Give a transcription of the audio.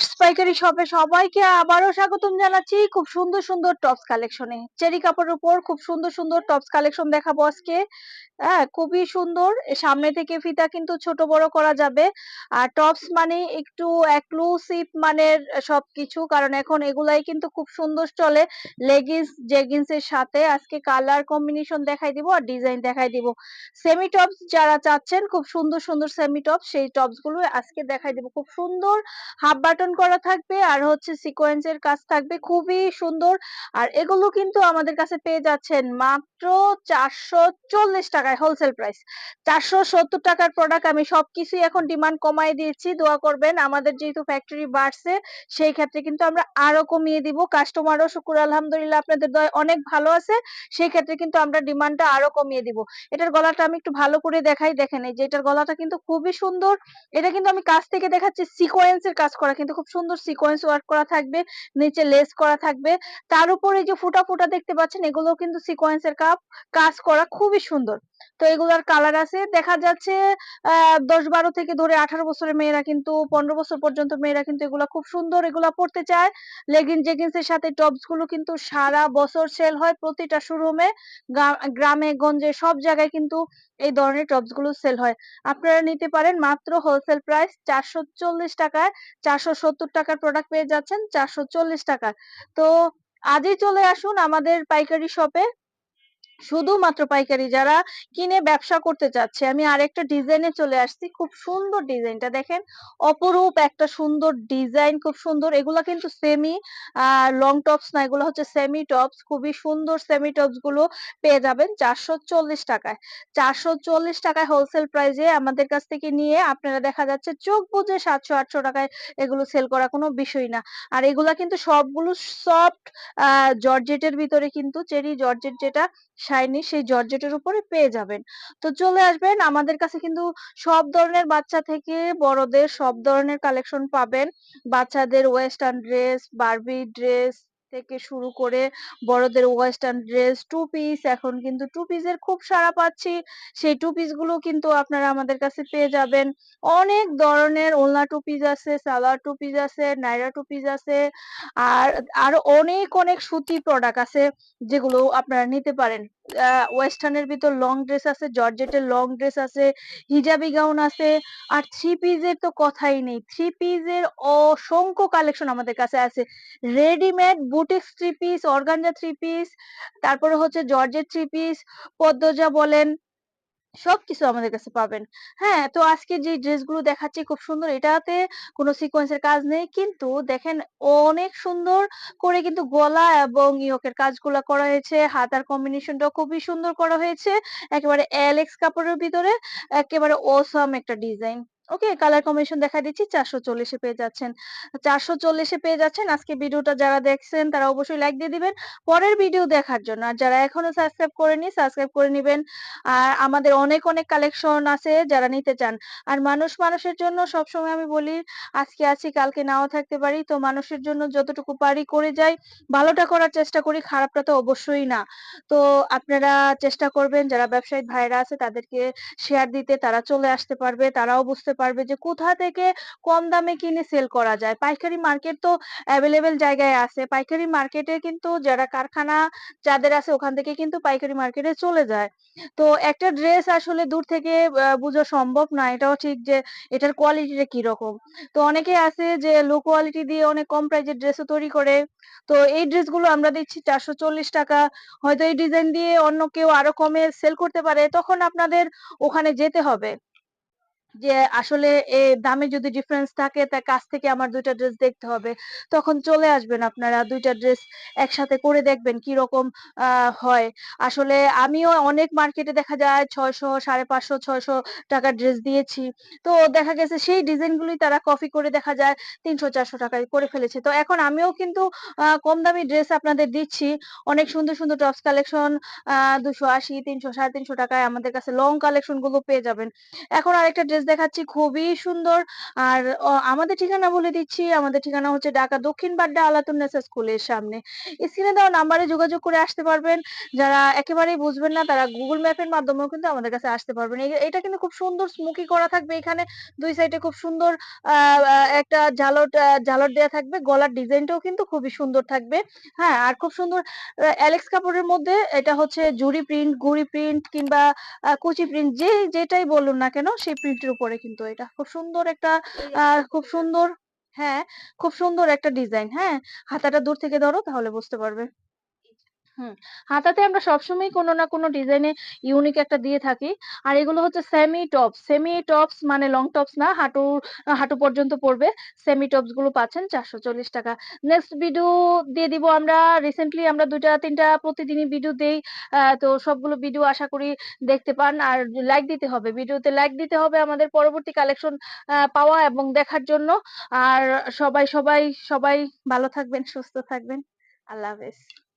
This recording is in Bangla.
শপে সবাইকে আবারও স্বাগতম জানাচ্ছি খুব সুন্দর সুন্দর টপস কালেকশনে চেরি কাপড়ের উপর খুব সুন্দর সুন্দর টপস কালেকশন দেখাবো আজকে। হ্যাঁ খুবই সুন্দর। সামনে থেকে ফিতা কিন্তু ছোট বড় করা যাবে। আর টপস মানে একটু এক্সক্লুসিভ মানের সবকিছু, কারণ এখন এগুলাই কিন্তু খুব সুন্দর চলে লেগিংস জেগিংস এর সাথে। আজকে কালার কম্বিনেশন দেখাই দিব আর ডিজাইন দেখাই দিব। সেমি টপস যারা চাচ্ছেন, খুব সুন্দর সুন্দর সেমি টপস সেই টপসগুলো আজকে দেখাই দিব। খুব সুন্দর হাফ বাটন করা থাকবে আর হচ্ছে সিকোয়েন্সের কাজ থাকবে খুবই সুন্দর। আর এগুলো কিন্তু আমাদের কাছে পেয়ে যাচ্ছেন মাত্র চারশো চল্লিশ টাকায় হোলসেল প্রাইস চারশো সত্তর টাকার প্রোডাক্ট আমি সবকিছুই এখন ডিমান্ড কমাই দিয়েছি দোয়া করবেন, আমাদের যেহেতু ফ্যাক্টরি বাড়ছে, সেই ক্ষেত্রে কিন্তু আমরা আরও কমিয়ে দিব। কাস্টমারও শুকুর, আলহামদুলিল্লাহ আপনাদের দয় অনেক ভালো আছে, সেই ক্ষেত্রে কিন্তু আমরা ডিমান্ডটা আরও কমিয়ে দিব। এটার গলাটা আমি একটু ভালো করে দেখাই। দেখেন এই যে এটার গলাটা কিন্তু খুবই সুন্দর। এটা কিন্তু আমি কাছ থেকে দেখাচ্ছি সিকোয়েন্সের কাজ করা কিন্তু খুব সুন্দর সিকোয়েন্স ওয়ার্ক করা থাকবে, নিচে লেস করা থাকবে। তার উপরে যে ফুটা ফুটা দেখতে পাচ্ছেন এগুলো কিন্তু সিকোয়েন্সের কাপ কাজ করা খুবই সুন্দর। তো এগুলার কালার আছে। দেখা যাচ্ছে দশ বারো থেকে ধরে আঠারো বছরের মেয়েরা কিন্তু, পনেরো বছর পর্যন্ত মেয়েরা কিন্তু এগুলা খুব সুন্দর এগুলা পড়তে চায়। লেগিংস জেগিংস এর সাথে টপসগুলো কিন্তু সারা বছর সেল হয় প্রতিটা শোরুমে গ্রামে, গঞ্জে সব জায়গায় কিন্তু এই ধরনের টপসগুলো সেল হয়। আপনারা নিতে পারেন মাত্র হোলসেল প্রাইস চারশো চল্লিশ টাকায়। চারশো সত্তর টাকার প্রোডাক্ট পেয়ে যাচ্ছেন চারশো চল্লিশ টাকার তো আজই চলে আসুন আমাদের পাইকারি শপে শুধুমাত্র পাইকারি যারা কিনে ব্যবসা করতে চাচ্ছে। আমি আরেকটা ডিজাইনে চলে আসছি, খুব সুন্দর ডিজাইনটা দেখেন। অপরূপ একটা সুন্দর ডিজাইন খুব সুন্দর। এগুলা কিন্তু সেমি লং টপস না, এগুলো হচ্ছে সেমি টপস খুবই সুন্দর সেমি টপসগুলো পেয়ে যাবেন চারশো চল্লিশ টাকায়। চারশো চল্লিশ টাকায় হোলসেল প্রাইজে আমাদের কাছ থেকে নিয়ে আপনারা দেখা যাচ্ছে চোখ বুঝে সাতশো আটশো টাকায় এগুলো সেল করা কোনো বিষয় না। আর এগুলা কিন্তু সবগুলো সফট আহ জর্জেটের ভিতরে কিন্তু চেরি জর্জেট যেটা শাইনি সেই জর্জেটের উপরে পেয়ে যাবেন। তো চলে আসবেন, আমাদের কাছে কিন্তু সব ধরনের বাচ্চা থেকে বড়দের সব ধরনের কালেকশন পাবেন। বাচ্চাদের ওয়েস্টার্ন ড্রেস বারবি ড্রেস থেকে শুরু করে বড়দের ওয়েস্টার্ন ড্রেস টু পিস এখন কিন্তু টু পিসের খুব সারা পাচ্ছি। সেই টু পিসগুলো কিন্তু আপনারা আমাদের কাছে পেয়ে যাবেন। অনেক ধরনের ওলনা টু পিস আছে, সালোয়ার টু পিস আছে, নাইরা টু পিস আছে, আর আরও অনেক অনেক সুতি প্রোডাক্ট আছে যেগুলো আপনারা নিতে পারেন। ওয়েস্টার্নের ভিতর লং ড্রেস আছে জর্জেটের লং ড্রেস আছে হিজাবি গাউন আছে, আর থ্রি পিসের তো কথাই নেই। থ্রি পিসের অসংখ্য কালেকশন আমাদের কাছে আছে। Readymade boutique three piece organza three piece তারপরে হচ্ছে জর্জেট থ্রি পিস পদ্মজা বলেন সবকিছু আমাদের কাছে পাবেন। হ্যাঁ তো আজকে যে ড্রেসগুলো দেখাচ্ছি খুব সুন্দর, এটাতে কোনো সিকোয়েন্সের কাজ নেই। কিন্তু দেখেন, অনেক সুন্দর করে কিন্তু গলা এবং ইয়কের কাজগুলো করা হয়েছে। হাতার কম্বিনেশনটাও খুবই সুন্দর করা হয়েছে। একেবারে এলেক্স কাপড়ের ভিতরে, একেবারে ওসাম একটা ডিজাইন ওকে কালার কম্বিনেশন দেখা দিচ্ছি, চারশো চল্লিশে পেয়ে যাচ্ছেন। চারশো চল্লিশে পেয়ে যাচ্ছেন। আজকে ভিডিওটা যারা দেখছেন, তারা অবশ্যই লাইক দিয়ে দিবেন। পরের ভিডিও দেখার জন্য, আর যারা এখনও সাবস্ক্রাইব করেনি সাবস্ক্রাইব করে নিবেন। আর আমাদের অনেক অনেক কালেকশন আছে যারা নিতে চান। আর মানুষ মানুষের জন্য সবসময় আমি বলি, আজকে আছি, কালকে নাও থাকতে পারি। তো মানুষের জন্য যতটুকু পারি করে যাই। ভালোটা করার চেষ্টা করি, খারাপটা তো অবশ্যই না। তো আপনারা চেষ্টা করবেন, যারা ব্যবসায়িক ভাইরা আছে, তাদেরকে শেয়ার দিতে, তারা চলে আসতে পারবে, তারাও বুঝতে পারবে যে কোথা থেকে কম দামে কিনে সেল করা যায়। পাইকারি মার্কেট তো অ্যাভেলেবেল জায়গায় আছে। পাইকারি মার্কেটে কিন্তু যারা কারখানা যাদের আছে ওখান থেকে কিন্তু পাইকারি মার্কেটে চলে যায়। তো একটা ড্রেস আসলে দূর থেকে বোঝা সম্ভব না। এটাও ঠিক যে এটার কোয়ালিটিটা কীরকম। তো অনেকে আছে যে লো কোয়ালিটি দিয়ে অনেক কম প্রাইজের ড্রেসও তৈরি করে। তো এই ড্রেসগুলো আমরা দিচ্ছি চারশো চল্লিশ টাকা। হয়তো এই ডিজাইন দিয়ে অন্য কেউ আরও কমে সেল করতে পারে। তখন আপনাদের ওখানে যেতে হবে। যে আসলে এ দামে যদি ডিফারেন্স থাকে তা কাছ থেকে আমার দুইটা ড্রেস দেখতে হবে। তখন চলে আসবেন আপনারা, দুইটা ড্রেস একসাথে করে দেখবেন কি রকম হয়। আসলে আমিও অনেক মার্কেটে দেখা যায় ছয়শো, সাড়ে পাঁচশো, ছয়শো টাকার ড্রেস দিয়েছি। তো দেখা গেছে সেই ডিজাইনগুলি তারা কপি করে দেখা যায় তিনশো, চারশো টাকায় করে ফেলেছে। তো এখন আমিও কিন্তু কম দামি ড্রেস আপনাদের দিচ্ছি। অনেক সুন্দর সুন্দর টপস কালেকশন দুশো আশি, তিনশো, সাড়ে তিনশো টাকায় আমাদের কাছে লং কালেকশনগুলো পেয়ে যাবেন। এখন আরেকটা ড্রেস ড্রেস দেখাচ্ছি খুবই সুন্দর। আর আমাদের ঠিকানা বলে দিচ্ছি। আমাদের ঠিকানা হচ্ছে ঢাকা দক্ষিণ বাড্ডা আলাতুন্নেসা স্কুলের সামনে। স্ক্রিনে দেওয়া নাম্বারে যোগাযোগ করে আসতে পারবেন। যারা একেবারেই বুঝবেন না তারা Google ম্যাপের মাধ্যমেও কিন্তু আমাদের কাছে আসতে পারবেন। এটা কিন্তু খুব সুন্দর স্মোকি করা থাকবে এখানে দুই সাইডে খুব সুন্দর একটা ঝালট ঝালট দেয়া থাকবে। গলার ডিজাইনটাও কিন্তু খুবই সুন্দর থাকবে। হ্যাঁ? আর খুব সুন্দর অ্যালেক্স কাপড়ের মধ্যে এটা হচ্ছে জুড়ি প্রিন্ট, গুড়ি প্রিন্ট কিংবা কুচি প্রিন্ট যে যেটাই বলুন না কেন সেই প্রিন্টের উপরে কিন্তু এটা। খুব সুন্দর একটা আহ খুব সুন্দর হ্যাঁ, খুব সুন্দর একটা ডিজাইন। হ্যাঁ? হাতাটা দূর থেকে ধরো তাহলে বুঝতে পারবে। হুম, হাতাতে আমরা সবসময় কোনো না কোনো ডিজাইনে ইউনিক একটা দিয়ে থাকি। আর এগুলো হচ্ছে সেমি টপস। সেমি টপস মানে লং টপস না, হাঁটু হাঁটু পর্যন্ত পড়বে। সেমি টপসগুলো পাচ্ছেন ৳৪৪০ নেক্সট ভিডিও দিয়ে দিব আমরা। রিসেন্টলি আমরা ২ টা ৩ টা প্রতিদিনই ভিডিও দেই। তো সবগুলো ভিডিও আশা করি দেখতে পান। আর লাইক দিতে হবে। ভিডিওতে লাইক দিতে হবে আমাদের পরবর্তী কালেকশন পাওয়া এবং দেখার জন্য। আর সবাই, সবাই, সবাই ভালো থাকবেন, সুস্থ থাকবেন। আল্লাহ হাফেজ।